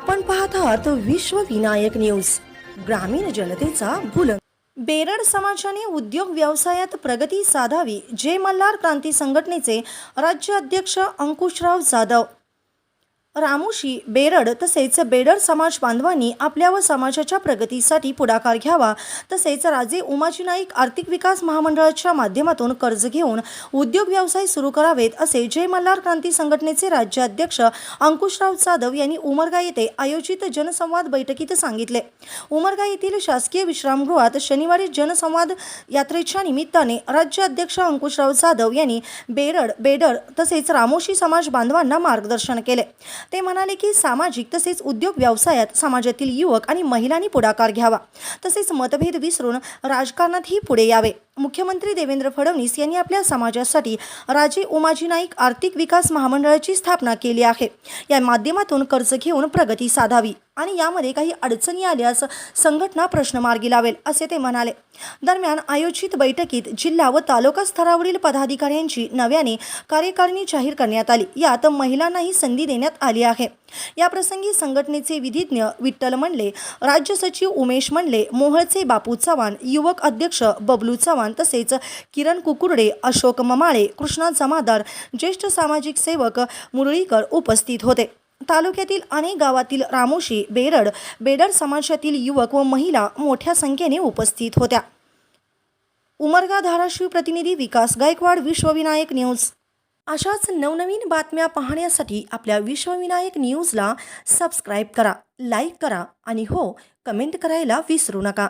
आपण पाहत आहात विश्व विनायक न्यूज ग्रामीण जनतेचा बुलंद. बेरड समाजाने उद्योग व्यवसायात प्रगती साधावी जे मल्हार क्रांती संघटनेचे राज्य अध्यक्ष अंकुशराव जाधव. रामुशी बेरड तसेच बेडर समाज बांधवांनी आपल्या व समाजाच्या प्रगतीसाठी पुढाकार घ्यावा. तसेच राजे उमाजी नाईक आर्थिक विकास महामंडळाच्या माध्यमातून कर्ज घेऊन उद्योग व्यवसाय सुरू करावेत असे जय मल्हार क्रांती संघटनेचे राज्याध्यक्ष अंकुशराव जाधव यांनी उमरगा येथे आयोजित जनसंवाद बैठकीत सांगितले. उमरगा येथील शासकीय विश्रामगृहात शनिवारी जनसंवाद यात्रेच्या निमित्ताने राज्य अध्यक्ष अंकुशराव जाधव यांनी बेरड बेडर तसेच रामोशी समाज बांधवांना मार्गदर्शन केले. ते म्हणाले की सामाजिक तसेच उद्योग व्यवसायात समाजातील युवक आणि महिलांनी पुढाकार घ्यावा. तसेच मतभेद विसरून राजकारणातही पुढे यावे. मुख्यमंत्री देवेंद्र फडणवीस यांनी आपल्या समाजासाठी राजे उमाजी नाईक आर्थिक विकास महामंडळाची स्थापना केली आहे. या माध्यमातून कर्ज घेऊन प्रगती साधावी. आणि यामध्ये काही अडचणी आल्यास संघटना प्रश्न मार्गी लावेल असे ते म्हणाले. दरम्यान आयोजित बैठकीत जिल्हा व तालुका स्तरावरील पदाधिकाऱ्यांची नव्याने कार्यकारिणी जाहीर करण्यात आली. यात महिलांनाही संधी देण्यात आली आहे. याप्रसंगी संघटनेचे विधिज्ञ विठ्ठल मंडले राज्य सचिव उमेश मंडले मोहळचे बापू चव्हाण युवक अध्यक्ष बबलू चव्हाण तसेच किरण कुकुर्डे अशोक ममाळे कृष्णा जमादार ज्येष्ठ सामाजिक सेवक मुरळीकर उपस्थित होते. तालुक्यातील अनेक गावातील रामोशी बेरड बेडर समाजातील युवक व महिला मोठ्या संख्येने उपस्थित होत्या. उमरगा धाराशिव प्रतिनिधी विकास गायकवाड विश्वविनायक न्यूज. अशाच नवनवीन बातम्या पाहण्यासाठी आपल्या विश्वविनायक न्यूजला सबस्क्राईब करा लाईक करा आणि हो कमेंट करायला विसरू नका.